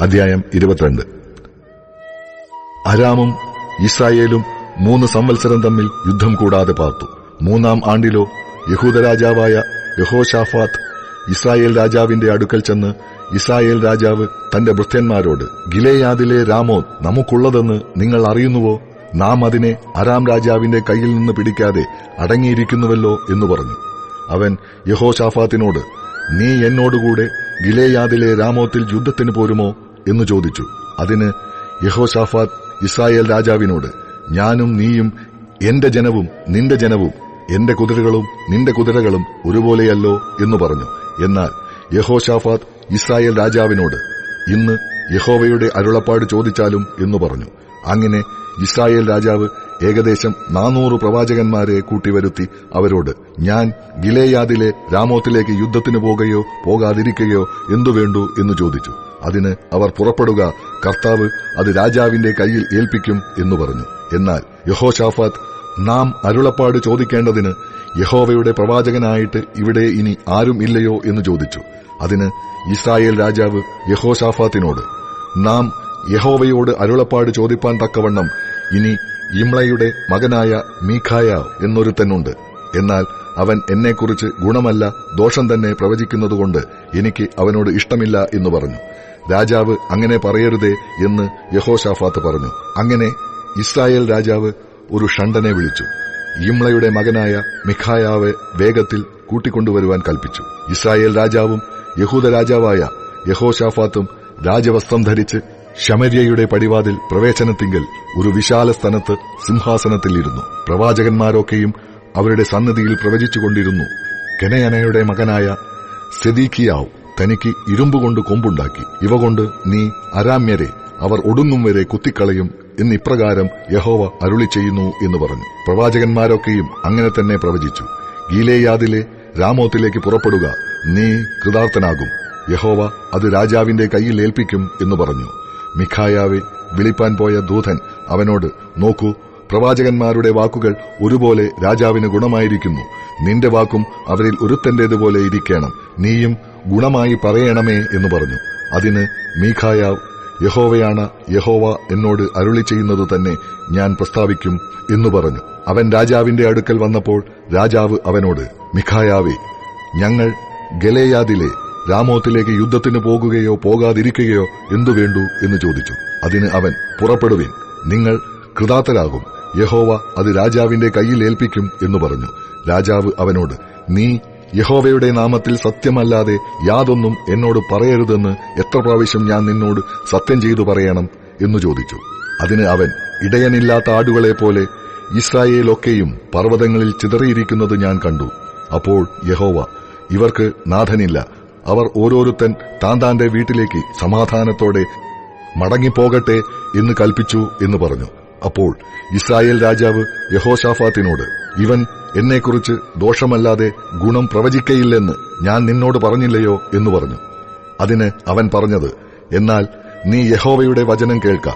അധ്യായം ഇരുപത്തിരണ്ട്. അരാമും ഇസ്രായേലും മൂന്ന് സംവത്സരം തമ്മിൽ യുദ്ധം കൂടാതെ പാർത്തു. മൂന്നാം ആണ്ടിലോ യഹൂദ രാജാവായ യഹോഷാഫാത്ത് ഇസ്രായേൽ രാജാവിന്റെ അടുക്കൽ ചെന്ന് ഇസ്രായേൽ രാജാവ് തന്റെ ഭൃത്യന്മാരോട് ഗിലേയാദിലെ രാമോ നമുക്കുള്ളതെന്ന് നിങ്ങൾ അറിയുന്നുവോ? നാം അതിനെ അരാം രാജാവിന്റെ കയ്യിൽ നിന്ന് പിടിക്കാതെ അടങ്ങിയിരിക്കുന്നുവല്ലോ എന്ന് പറഞ്ഞു. അവൻ യഹോഷാഫാത്തിനോട് നീ എന്നോടുകൂടെ ഗിലേയാദിലെ രാമോത്തിൽ യുദ്ധത്തിന് പോരുമോ? എന്ന് ചോദിച്ചു. അതിന് യഹോഷാഫാത്ത് ഇസ്രായേൽ രാജാവിനോട് ഞാനും നീയും എന്റെ ജനവും നിന്റെ ജനവും എന്റെ കുതിരകളും നിന്റെ കുതിരകളും ഒരുപോലെയല്ലോ എന്ന് പറഞ്ഞു. എന്നാൽ യഹോഷാഫാത്ത് ഇസ്രായേൽ രാജാവിനോട് ഇന്ന് യഹോവയുടെ അരുളപ്പാട് ചോദിച്ചാലും എന്ന് പറഞ്ഞു. അങ്ങനെ ഇസ്രായേൽ രാജാവ് ഏകദേശം നാനൂറ് പ്രവാചകന്മാരെ കൂട്ടിവരുത്തി അവരോട് ഞാൻ ഗിലേയാദിലെ രാമോത്തിലേക്ക് യുദ്ധത്തിന് പോകുകയോ പോകാതിരിക്കുകയോ എന്തു വേണ്ടു എന്ന് ചോദിച്ചു. അതിന് അവർ പുറപ്പെടുക കർത്താവ് അത് രാജാവിന്റെ കയ്യിൽ ഏൽപ്പിക്കും എന്ന് പറഞ്ഞു. എന്നാൽ യഹോഷാഫാത്ത് നാം അരുളപ്പാട് ചോദിക്കേണ്ടതിന് യഹോവയുടെ പ്രവാചകനായിട്ട് ഇവിടെ ഇനി ആരും ഇല്ലയോ? എന്ന് ചോദിച്ചു. അതിന് ഇസ്രായേൽ രാജാവ് യഹോഷാഫാത്തിനോട് നാം യഹോവയോട് അരുളപ്പാട് ചോദിപ്പാൻ തക്കവണ്ണം ഇനി ഇമ്ളയുടെ മകനായ മീഖായ എന്നൊരുത്തനുണ്ട് എന്നാൽ അവൻ എന്നെക്കുറിച്ച് ഗുണമല്ല ദോഷം തന്നെ പ്രവചിക്കുന്നതുകൊണ്ട് എനിക്ക് അവനോട് ഇഷ്ടമില്ല എന്ന് പറഞ്ഞു. രാജാവ് അങ്ങനെ പറയരുതേ എന്ന് യഹോഷാഫാത്ത് പറഞ്ഞു. അങ്ങനെ ഇസ്രായേൽ രാജാവ് ഒരു ഷണ്ടനെ വിളിച്ചു. ഇംളയുടെ മകനായ മിഖായാവെ വേഗത്തിൽ കൂട്ടിക്കൊണ്ടുവരുവാൻ കൽപ്പിച്ചു. ഇസ്രായേൽ രാജാവും യഹൂദ രാജാവായ യഹോഷാഫാത്തും രാജവസ്ത്രം ധരിച്ച് ശമര്യയുടെ പടിവാതിൽ പ്രവേശനത്തിങ്കൽ ഒരു വിശാല സ്ഥലത്ത് സിംഹാസനത്തിലിരുന്നു. പ്രവാചകന്മാരൊക്കെയും അവരുടെ സന്നദ്ധിയിൽ പ്രവചിച്ചുകൊണ്ടിരുന്നു. കെനയനയുടെ മകനായ സെദീഖിയാവ് തനിക്ക് ഇരുമ്പുകൊണ്ട് കൊമ്പുണ്ടാക്കി. ഇവ കൊണ്ട് നീ അരാമ്യരെ അവർ ഒടുങ്ങും വരെ കുത്തിക്കളയും എന്നിപ്രകാരം യഹോവ അരുളി ചെയ്യുന്നു എന്ന് പറഞ്ഞു. പ്രവാചകന്മാരൊക്കെയും അങ്ങനെ തന്നെ പ്രവചിച്ചു. ഗീലേയാദിലെ രാമോത്തിലേക്ക് പുറപ്പെടുക. നീ കൃതാർത്ഥനാകും. യഹോവ അത് രാജാവിന്റെ കയ്യിൽ ഏൽപ്പിക്കും എന്ന് പറഞ്ഞു. മിഖായാവെ വിളിപ്പാൻ പോയ ദൂതൻ അവനോട് നോക്കൂ പ്രവാചകന്മാരുടെ വാക്കുകൾ ഒരുപോലെ രാജാവിന് ഗുണമായിരിക്കുന്നു. നിന്റെ വാക്കും അവരിൽ ഒരുത്തന്റേതുപോലെ ഇരിക്കണം. നീയും ഗുണമായി പറയണമേ എന്ന് പറഞ്ഞു. അതിന് മീഖായാവ് യഹോവയാണ് യഹോവ എന്നോട് അരുളി ചെയ്യുന്നത് തന്നെ ഞാൻ പ്രസ്താവിക്കും എന്ന് പറഞ്ഞു. അവൻ രാജാവിന്റെ അടുക്കൽ വന്നപ്പോൾ രാജാവ് അവനോട് മിഖായാവേ ഞങ്ങൾ ഗലേയാദിലെ രാമോത്തിലേക്ക് യുദ്ധത്തിന് പോകുകയോ പോകാതിരിക്കുകയോ എന്തു വേണ്ടു എന്ന് ചോദിച്ചു. അതിന് അവൻ പുറപ്പെടുവിൻ. നിങ്ങൾ കൃതാത്തരാകും യഹോവ അത് രാജാവിന്റെ കയ്യിൽ ഏൽപ്പിക്കും എന്ന് പറഞ്ഞു. രാജാവ് അവനോട് നീ യഹോവയുടെ നാമത്തിൽ സത്യമല്ലാതെ യാതൊന്നും എന്നോട് പറയരുതെന്ന് എത്ര പ്രാവശ്യം ഞാൻ നിന്നോട് സത്യം ചെയ്തു പറയണം? എന്നു ചോദിച്ചു. അതിന് അവൻ ഇടയനില്ലാത്ത ആടുകളെ പോലെ ഇസ്രായേലൊക്കെയും പർവതങ്ങളിൽ ചിതറിയിരിക്കുന്നത് ഞാൻ കണ്ടു. അപ്പോൾ യഹോവ ഇവർക്ക് നാഥനില്ല. അവർ ഓരോരുത്തൻ താൻ വീട്ടിലേക്ക് സമാധാനത്തോടെ മടങ്ങിപ്പോകട്ടെ എന്ന് കൽപ്പിച്ചു എന്ന് പറഞ്ഞു. അപ്പോൾ ഇസ്രായേൽ രാജാവ് യഹോഷാഫാത്തിനോട് ഇവൻ എന്നെക്കുറിച്ച് ദോഷമല്ലാതെ ഗുണം പ്രവചിക്കയില്ലെന്ന് ഞാൻ നിന്നോട് പറഞ്ഞില്ലയോ? എന്ന് പറഞ്ഞു. അതിന് അവൻ പറഞ്ഞത് എന്നാൽ നീ യഹോവയുടെ വചനം കേൾക്ക.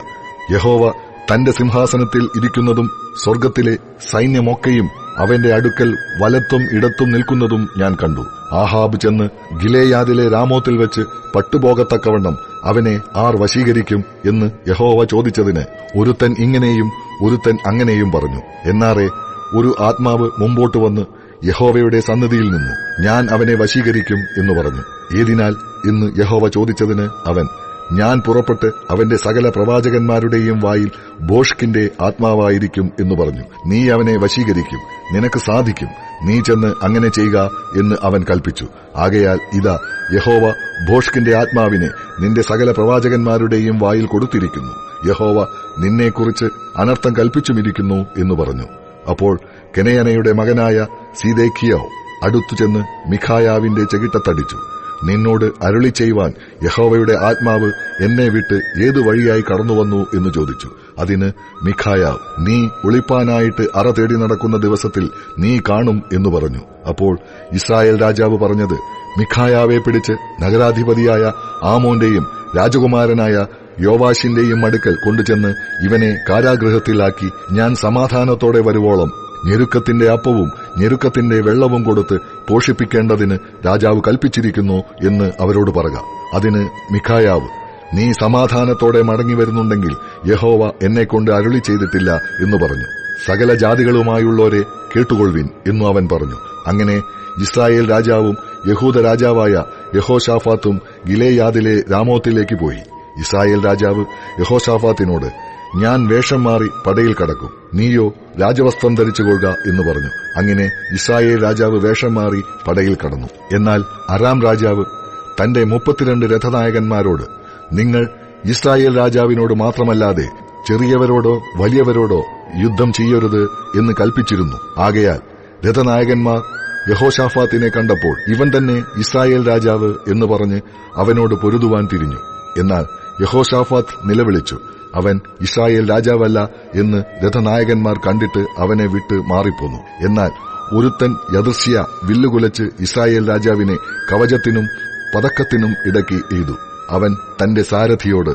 യഹോവ തന്റെ സിംഹാസനത്തിൽ ഇരിക്കുന്നതും സ്വർഗത്തിലെ സൈന്യമൊക്കെയും അവന്റെ അടുക്കൽ വലത്തും ഇടത്തും നിൽക്കുന്നതും ഞാൻ കണ്ടു. ആഹാബ് ചെന്ന് ഗിലേയാദിലെ രാമോത്തിൽ വെച്ച് പട്ടുപോകത്തക്കവണ്ണം അവനെ ആർ വശീകരിക്കും എന്ന് യഹോവ ചോദിച്ചതിന് ഒരുത്തൻ ഇങ്ങനെയും ഒരുത്തൻ അങ്ങനെയും പറഞ്ഞു. എന്നാറേ ഒരു ആത്മാവ് മുമ്പോട്ട് വന്ന് യഹോവയുടെ സന്നിധിയിൽ നിന്നു ഞാൻ അവനെ വശീകരിക്കും എന്ന് പറഞ്ഞു. ഏതിനാൽ ഇന്ന് യഹോവ ചോദിച്ചതിന് അവൻ ഞാൻ പുറപ്പെട്ട് അവന്റെ സകല പ്രവാചകന്മാരുടെയും വായിൽ ബോഷ്കിന്റെ ആത്മാവായിരിക്കും എന്ന് പറഞ്ഞു. നീ അവനെ വശീകരിക്കും നിനക്ക് സാധിക്കും. നീ ചെന്ന് അങ്ങനെ ചെയ്യുക എന്ന് അവൻ കൽപ്പിച്ചു. ആകയാൽ ഇതാ യഹോവ ഭോഷ്കിന്റെ ആത്മാവിനെ നിന്റെ സകല പ്രവാചകന്മാരുടെയും വായിൽ കൊടുത്തിരിക്കുന്നു. യഹോവ നിന്നെക്കുറിച്ച് അനർത്ഥം കൽപ്പിച്ചുമിരിക്കുന്നു എന്ന് പറഞ്ഞു. അപ്പോൾ കെനയനയുടെ മകനായ സീതേഖിയോ അടുത്തു ചെന്ന് മിഖായാവിന്റെ ചെകിട്ടത്തടിച്ചു. നിന്നോട് അരുളി ചെയ്യുവാൻ യഹോവയുടെ ആത്മാവ് എന്നെ വിട്ട് ഏതു വഴിയായി കടന്നുവന്നു എന്ന് ചോദിച്ചു. അതിന് മിഖായാവ് നീ ഒളിപ്പാനായിട്ട് അറ തേടി നടക്കുന്ന ദിവസത്തിൽ നീ കാണും എന്ന് പറഞ്ഞു. അപ്പോൾ ഇസ്രായേൽ രാജാവ് പറഞ്ഞത് മിഖായാവെ പിടിച്ച് നഗരാധിപതിയായ ആമോന്റെയും രാജകുമാരനായ യോവാഷിന്റെയും അടുക്കൽ കൊണ്ടുചെന്ന് ഇവനെ കാരാഗൃഹത്തിലാക്കി ഞാൻ സമാധാനത്തോടെ വരുവോളം. ഞെരുക്കത്തിന്റെ അപ്പവും ഞെരുക്കത്തിന്റെ വെള്ളവും കൊടുത്ത് പോഷിപ്പിക്കേണ്ടതിന് രാജാവ് കൽപ്പിച്ചിരിക്കുന്നു എന്ന് അവരോട് പറക. അതിന് മിഖായാവ് നീ സമാധാനത്തോടെ മടങ്ങി വരുന്നുണ്ടെങ്കിൽ യഹോവ എന്നെക്കൊണ്ട് അരുളി ചെയ്തിട്ടില്ല എന്ന് പറഞ്ഞു. സകല ജാതികളുമായുള്ളവരെ കേട്ടുകൊള്ളുവിൻ എന്നു അവൻ പറഞ്ഞു. അങ്ങനെ ഇസ്രായേൽ രാജാവും യഹൂദ രാജാവായ യഹോഷാഫാത്തും ഗിലേയാദിലെ രാമോത്തിലേക്ക് പോയി. ഇസ്രായേൽ രാജാവ് യഹോഷാഫാത്തിനോട് ഞാൻ വേഷം മാറി പടയിൽ കടക്കും. നീയോ രാജവസ്ത്രം ധരിച്ചുകൊള്ളുക എന്ന് പറഞ്ഞു. അങ്ങനെ ഇസ്രായേൽ രാജാവ് വേഷം മാറി പടയിൽ കടന്നു. എന്നാൽ അറാം രാജാവ് തന്റെ മുപ്പത്തിരണ്ട് രഥനായകന്മാരോട് നിങ്ങൾ ഇസ്രായേൽ രാജാവിനോട് മാത്രമല്ലാതെ ചെറിയവരോടോ വലിയവരോടോ യുദ്ധം ചെയ്യരുത് എന്ന് കൽപ്പിച്ചിരുന്നു. ആകയാൽ രഥനായകന്മാർ യഹോഷാഫാത്തിനെ കണ്ടപ്പോൾ ഇവൻ തന്നെ ഇസ്രായേൽ രാജാവ് എന്ന് പറഞ്ഞ് അവനോട് പൊരുതുവാൻ തിരിഞ്ഞു. എന്നാൽ യഹോഷാഫാത്ത് നിലവിളിച്ചു അവൻ ഇസ്രായേൽ രാജാവല്ല എന്ന് രഥനായകന്മാർ കണ്ടിട്ട് അവനെ വിട്ട് മാറിപ്പോന്നു. എന്നാൽ ഒരുത്തൻ യദൃശ്യ വില്ലുകുലച്ച് ഇസ്രായേൽ രാജാവിനെ കവചത്തിനും പതക്കത്തിനും ഇടയ്ക്ക് എഴുതു അവൻ തന്റെ സാരഥിയോട്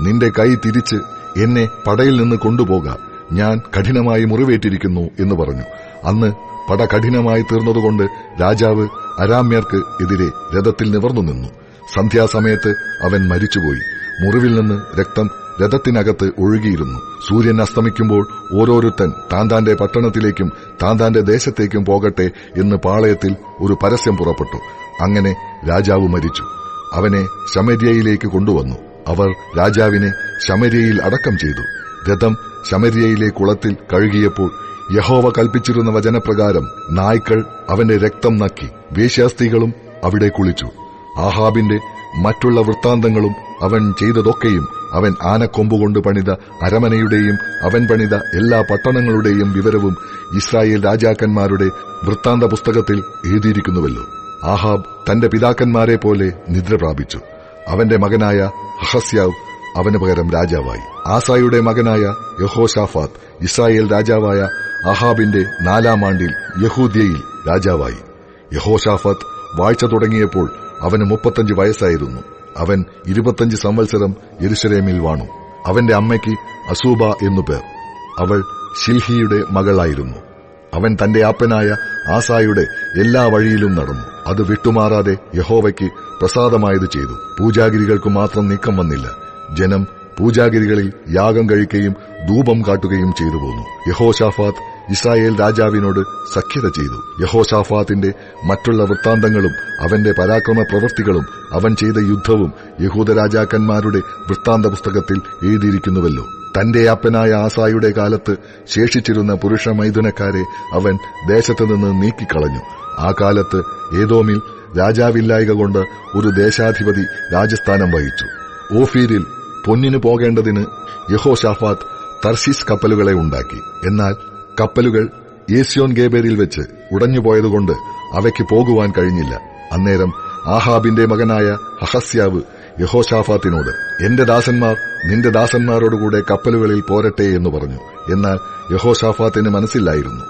നിന്റെ കൈ തിരിച്ച് എന്നെ പടയിൽ നിന്ന് കൊണ്ടുപോക. ഞാൻ കഠിനമായി മുറിവേറ്റിരിക്കുന്നു എന്ന് പറഞ്ഞു. അന്ന് പട കഠിനമായി തീർന്നതുകൊണ്ട് രാജാവ് അരാമ്യർക്ക് എതിരെ രഥത്തിൽ നിവർന്നു നിന്നു. സന്ധ്യാസമയത്ത് അവൻ മരിച്ചുപോയി. മുറിവിൽ നിന്ന് രക്തം രഥത്തിനകത്ത് ഒഴുകിയിരുന്നു. സൂര്യൻ അസ്തമിക്കുമ്പോൾ ഓരോരുത്തൻ താന്താന്റെ പട്ടണത്തിലേക്കും താന്താന്റെ ദേശത്തേക്കും പോകട്ടെ എന്ന് പാളയത്തിൽ ഒരു പരസ്യം പുറപ്പെട്ടു. അങ്ങനെ രാജാവ് മരിച്ചു. അവനെ ശമര്യയിലേക്ക് കൊണ്ടുവന്നു. അവർ രാജാവിനെ ശമര്യയിൽ അടക്കം ചെയ്തു. രഥം ശമര്യയിലെ കുളത്തിൽ കഴുകിയപ്പോൾ യഹോവ കൽപ്പിച്ചിരുന്ന വചനപ്രകാരം നായ്ക്കൾ അവന്റെ രക്തം നക്കി. വേശ്യാസ്ത്രീകളും അവിടെ കുളിച്ചു. ആഹാബിന്റെ മറ്റുള്ള വൃത്താന്തങ്ങളും അവൻ ചെയ്തതൊക്കെയും അവൻ ആനക്കൊമ്പുകൊണ്ട് പണിത അരമനയുടെയും അവൻ പണിത എല്ലാ പട്ടണങ്ങളുടെയും വിവരവും ഇസ്രായേൽ രാജാക്കന്മാരുടെ വൃത്താന്ത പുസ്തകത്തിൽ എഴുതിയിരിക്കുന്നുവല്ലോ. ആഹാബ് തന്റെ പിതാക്കന്മാരെ പോലെ നിദ്ര പ്രാപിച്ചു. അവന്റെ മകനായ ഹഹസ്യാവ് അവന് പകരം രാജാവായി. ആസായുടെ മകനായ യഹോഷാഫാത്ത് ഇസ്രായേൽ രാജാവായ അഹാബിന്റെ നാലാം ആണ്ടിൽ യഹൂദ്യയിൽ രാജാവായി. യഹോഷാഫത്ത് വാഴ്ച തുടങ്ങിയപ്പോൾ അവന് മുപ്പത്തഞ്ച് വയസ്സായിരുന്നു. അവൻ ഇരുപത്തഞ്ച് സംവത്സരം യെരുശലേമിൽ വാണു. അവന്റെ അമ്മയ്ക്ക് അസൂബ എന്നു പേർ. അവൾ ഷിൽഹിയുടെ മകളായിരുന്നു. അവൻ തന്റെ ആപ്പനായ ആസായുടെ എല്ലാ വഴിയിലും നടന്നു. അത് വിട്ടുമാറാതെ യഹോവയ്ക്ക് പ്രസാദമായത് ചെയ്തു. പൂജാഗിരികൾക്ക് മാത്രം നീക്കം വന്നില്ല. ജനം പൂജാഗിരികളിൽ യാഗം കഴിക്കുകയും ധൂപം കാട്ടുകയും ചെയ്തു പോന്നു. യഹോഷാഫാത്ത് ഇസ്രായേൽ രാജാവിനോട് സഖ്യത ചെയ്തു. യഹോഷാഫാത്തിന്റെ മറ്റുള്ള വൃത്താന്തങ്ങളും അവന്റെ പരാക്രമ പ്രവൃത്തികളും അവൻ ചെയ്ത യുദ്ധവും യഹൂദ രാജാക്കന്മാരുടെ വൃത്താന്ത പുസ്തകത്തിൽ എഴുതിയിരിക്കുന്നുവല്ലോ. തന്റെ അപ്പനായ ആസായുടെ കാലത്ത് ശേഷിച്ചിരുന്ന പുരുഷ മൈഥുനക്കാരെ അവൻ ദേശത്തുനിന്ന് നീക്കിക്കളഞ്ഞു. ആ കാലത്ത് ഏതോമിൽ രാജാവില്ലായക കൊണ്ട് ഒരു ദേശാധിപതി രാജസ്ഥാനം വഹിച്ചു. ഓഫീരിൽ പൊന്നിനു പോകേണ്ടതിന് യഹോഷാഫാത്ത് തർശീസ് കപ്പലുകളെ ഉണ്ടാക്കി. എന്നാൽ കപ്പലുകൾ ഏസ്യോൻ ഗേബേരിൽ വെച്ച് ഉടഞ്ഞുപോയതുകൊണ്ട് അവയ്ക്ക് പോകുവാൻ കഴിഞ്ഞില്ല. അന്നേരം ആഹാബിന്റെ മകനായ ഹഹസ്യാവ് യഹോഷാഫാത്തിനോട് എന്റെ ദാസന്മാർ നിന്റെ ദാസന്മാരോടുകൂടെ കപ്പലുകളിൽ പോരട്ടെ എന്ന് പറഞ്ഞു. എന്നാൽ യഹോഷാഫാത്തിന് മനസ്സില്ലായിരുന്നു.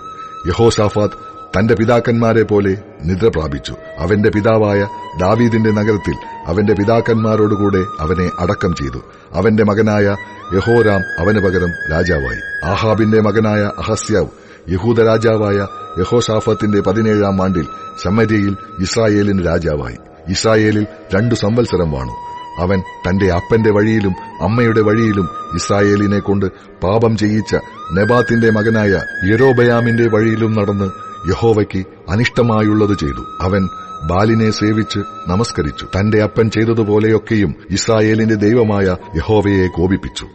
യഹോഷാഫാത്ത് തന്റെ പിതാക്കന്മാരെ പോലെ നിദ്ര പ്രാപിച്ചു. അവന്റെ പിതാവായ ദാവീദിന്റെ നഗരത്തിൽ അവന്റെ പിതാക്കന്മാരോടുകൂടെ അവനെ അടക്കം ചെയ്തു. അവന്റെ മകനായ യഹോരാം അവന് പകരം രാജാവായി. ആഹാബിന്റെ മകനായ അഹസ്യാവ് യഹൂദ രാജാവായ യഹോഷാഫത്തിന്റെ പതിനേഴാം ആണ്ടിൽ ശമര്യയിൽ ഇസ്രായേലിന് രാജാവായി. ഇസ്രായേലിൽ രണ്ടു സംവത്സരം വാണു. അവൻ തന്റെ അപ്പന്റെ വഴിയിലും അമ്മയുടെ വഴിയിലും ഇസ്രായേലിനെ കൊണ്ട് പാപം ചെയ്യിച്ച നെബാത്തിന്റെ മകനായ യെരോബയാമിന്റെ വഴിയിലും നടന്ന് യഹോവയ്ക്ക് അനിഷ്ടമായുള്ളത് ചെയ്തു. അവൻ ബാലിനെ സേവിച്ച് നമസ്കരിച്ചു. തന്റെ അപ്പൻ ചെയ്തതുപോലെയൊക്കെയും ഇസ്രായേലിന്റെ ദൈവമായ യഹോവയെ കോപിപ്പിച്ചു.